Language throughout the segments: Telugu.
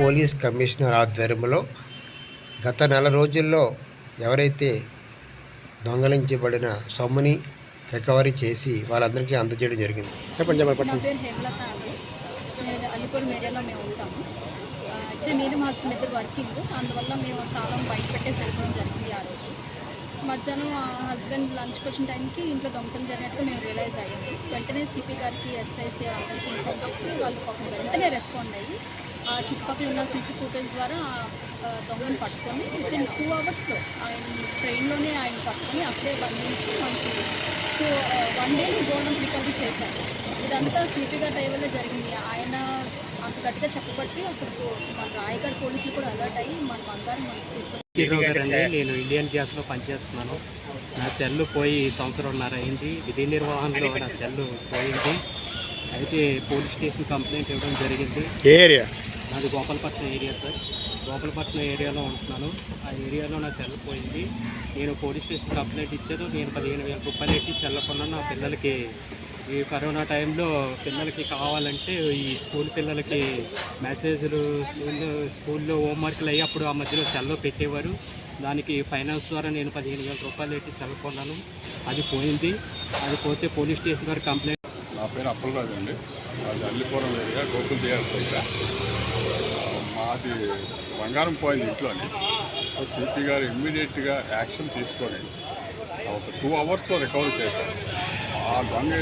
పోలీస్ కమిషనర్ ఆధ్వర్యంలో గత నెల రోజుల్లో ఎవరైతే దొంగలించబడిన సొమ్ముని రికవరీ చేసి వాళ్ళందరికీ అందజేయడం జరిగింది. చెప్పండి అల్లిపురం ఏరియాలో మేము ఉంటాము. యాక్చువల్లీ నేను మా హస్బెండ్ ఇద్దరు వర్కింగ్. అందువల్ల మేము తాళం బయట పెట్టేసి వెళ్ళడం జరిగింది ఆ రోజు. మధ్యాహ్నం ఆ హస్బెండ్ లంచ్కి వచ్చిన టైంకి ఇంట్లో దొంగతనం జరిగినట్టుగా మేము రియలైజ్ అయ్యింది వెంటనే సిపి గారికి ఎస్ఐసి అందరికీ ఇన్ఫార్మ్ చేసి వాళ్ళు వెంటనే రెస్పాండ్ అయ్యి ఆ చుట్టుపక్కల ఉన్న సీసీ ఫుటేజ్ ద్వారా దొంగను పట్టుకొని విత్ ఇన్ టూ అవర్స్లో ఆయన ట్రైన్లోనే ఆయన పట్టుకొని అక్కడే బంధించి మనకి so one day golden recovery చేశారు ఇదంతా సిపి గారి జరిగింది. ఆయన అంత గట్టిగా చెప్పబట్టి అప్పుడు మన రాయగఢ్ పోలీసులు కూడా అలర్ట్ అయ్యి మన బంగారం మనకి తీసుకొని నేను ఇండియన్ గ్యాస్లో పనిచేస్తున్నాను. నా సెల్ పోయి సంవత్సరంన్నర అయింది. విధి నిర్వహణలో నా సెల్ పోయింది. అయితే పోలీస్ స్టేషన్ కంప్లైంట్ ఇవ్వడం జరిగింది. ఏరియా? నాది గోపాలపట్నం ఏరియా సార్. గోపాలపట్నం ఏరియాలో ఉంటున్నాను. ఆ ఏరియాలో నా సెల్ పోయింది. నేను పోలీస్ స్టేషన్ కంప్లైంట్ ఇచ్చాను. నేను పదిహేను వేల రూపాయలు ఎట్టి సెల్ నా పిల్లలకి ఈ కరోనా టైంలో పిల్లలకి కావాలంటే ఈ స్కూల్ పిల్లలకి మెసేజ్లు స్కూల్లో స్కూల్లో హోంవర్క్లు అయ్యి అప్పుడు ఆ మధ్యలో సెల్లో పెట్టేవారు. దానికి ఫైనాన్స్ ద్వారా నేను పదిహేను వేల రూపాయలు ఎట్టి సెల్ కొన్నాను అది పోయింది. అది పోతే పోలీస్ స్టేషన్ ద్వారా కంప్లైంట్ నా పేరు అప్పలరాజు అండి. అది అల్లిపురం ఏరియా గోకుల్ దేవ్ మాది బంగారం పోయింది ఇంట్లోని. సిపి గారు ఇమ్మీడియట్గా యాక్షన్ తీసుకొని ఒక టూ అవర్స్లో రికవర్ చేశారు. ఆ దొంగ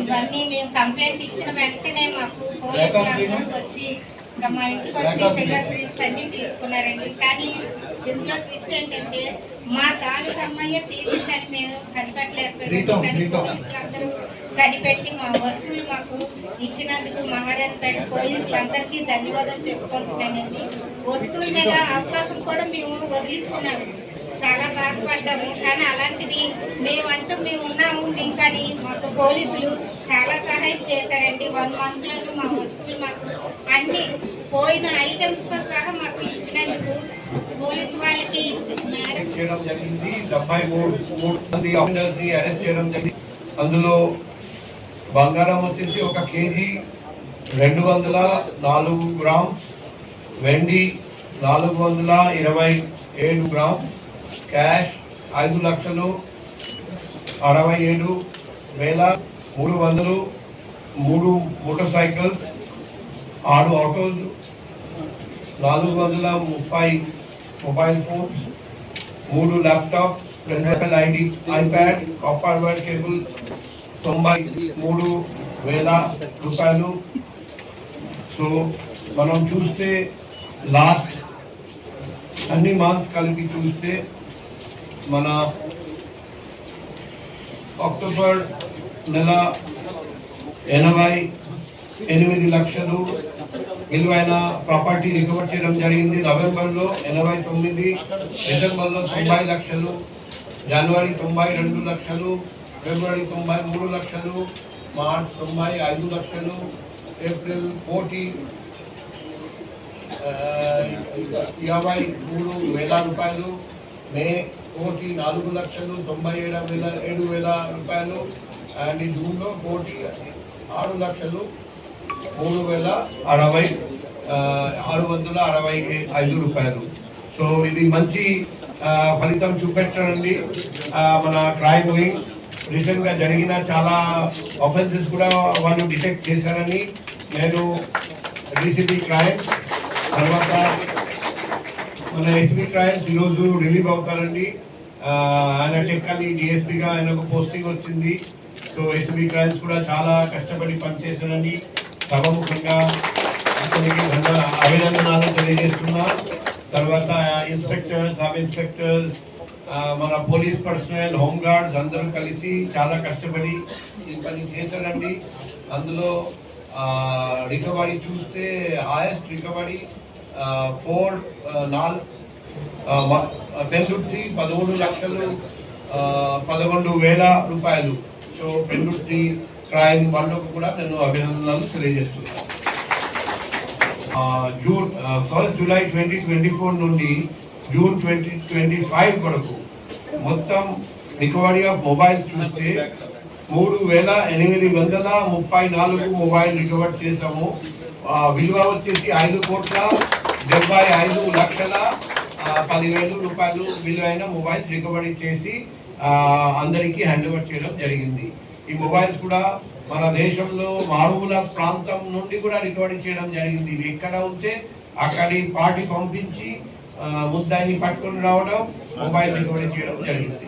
ఇవన్నీ మేము కంప్లైంట్ ఇచ్చిన వెంటనే మాకు అందరూ వచ్చి ఇంకా మా ఇంటికి వచ్చి ఫింగర్ ప్రింట్స్ అన్ని తీసుకున్నారండి. కానీ ఇందులో ట్విస్ట్ ఏంటంటే మా తాలూకు అమ్మాయి తీసిందని మేము కనిపెట్టలేకపోయాం. కానీ పోలీసులు అందరూ కనిపెట్టి మా వస్తువులు మాకు ఇచ్చినందుకు మహారాజపేట పోలీసులందరికీ ధన్యవాదాలు చెప్పుకుంటున్నానండి. వస్తువుల మీద అవకాశం కూడా మేము వదిలేసుకున్నాము. చాలా బాధపడ్డాము. కానీ అలాంటిది మేమంటూ మేము ఉన్నాము. మేము కానీ మాకు పోలీసులు చాలా సహాయం చేశారండి. వన్ మంత్లోనూ మా వస్తువులు మాకు అన్ని పోయిన ఐటమ్స్తో సహా మాకు ఇచ్చినందుకు పోలీసు వాళ్ళకి చేయడం జరిగింది. డెబ్బై మూడు మూడు మంది ఆఫీసర్స్ అరెస్ట్ చేయడం జరిగింది. అందులో బంగారం వచ్చేసి ఒక కేజీ రెండు వందల నాలుగు గ్రామ్స్ వెండి నాలుగు వందల ఇరవై ఏడు గ్రామ్స్ క్యాష్ ఐదు లక్షలు అరవై ఏడు వేల మూడు వందలు మూడు మోటార్ సైకిల్స్ ఆరు ఆటోలు నాలుగు వందల ముప్పై మొబైల్ ఫోన్స్ మూడు ల్యాప్టాప్ రెండు ID iPad copper wire cable తొంభై మూడు వేల రూపాయలు. సో మనం చూస్తే లాస్ట్ అన్ని మంత్స్ కలిపి చూస్తే మన అక్టోబర్ నెల ఎనభై ఎనిమిది లక్షలు విలువైన ప్రాపర్టీ రికవర్ చేయడం జరిగింది. నవంబర్లో ఎనభై తొమ్మిది డిసెంబర్లో తొంభై లక్షలు జనవరి తొంభై రెండు లక్షలు ఫిబ్రవరి తొంభై మూడు లక్షలు మార్చ్ తొంభై ఐదు లక్షలు ఏప్రిల్ కోటి ఆ, యాభై మూడు వేల రూపాయలు మే కోటి నాలుగు లక్షలు తొంభై ఏడు వేల ఏడు వేల రూపాయలు. అండ్ జూన్లో కోటి ఆరు లక్షలు మూడు వేల అరవై ఆరు వందల అరవై ఐదు రూపాయలు. సో ఇది మంచి ఫలితం చూపెట్టండి. మన క్రైమ్ వింగ్ రీసెంట్గా జరిగిన చాలా ఆఫెన్సెస్ కూడా వాళ్ళు డిటెక్ట్ చేశారని నేను డీసీపీ క్రైమ్ తర్వాత మన ఎస్పీ ట్రయల్స్ ఈరోజు రిలీవ్ అవుతారండి. ఆయన టెక్కలి డిఎస్పీగా ఆయనకు పోస్టింగ్ వచ్చింది. సో ఎస్పీ ట్రయల్స్ కూడా చాలా కష్టపడి పనిచేశారని సభముఖంగా అతనికి అభినందనాలు తెలియజేస్తున్నా. తర్వాత ఇన్స్పెక్టర్ సబ్ ఇన్స్పెక్టర్ మన పోలీస్ పర్సనల్ హోమ్ గార్డ్స్ అందరూ కలిసి చాలా కష్టపడి ఈ పని చేశారండి. అందులో రికవరీ చూస్తే హైయెస్ట్ రికవరీ ఫోర్ నాలుగు పెన్రుత్తి పదమూడు లక్షలు పదకొండు వేల రూపాయలు. సో పెన్రుత్తి క్రైమ్ వాళ్ళకు కూడా నేను అభినందనలు తెలియజేస్తున్నాను. June first July twenty twenty four నుండి జూన్ ట్వంటీ ట్వంటీ ఫైవ్ వరకు మొత్తం రికవరీ ఆఫ్ మొబైల్ చూస్తే మూడు వేల ఎనిమిది వందల ముప్పై నాలుగు మొబైల్ రికవర్ చేసాము విలువ వచ్చేసి ఐదు కోట్ల డెబ్బై ఐదు లక్షల పదివేల పదివేలు రూపాయలు విలువైన మొబైల్స్ రికవరీ చేసి అందరికీ హ్యాండ్ ఓవర్ చేయడం జరిగింది. ఈ మొబైల్స్ కూడా మన దేశంలో మారుమూల ప్రాంతం నుండి కూడా రికవరీ చేయడం జరిగింది. ఇవి ఎక్కడ ఉంటే అక్కడి పార్టీ పంపించి ముద్దాన్ని ముద్దాయిని పట్టుకొని రావడం మొబైల్ రికవరీ చేయడం జరిగింది.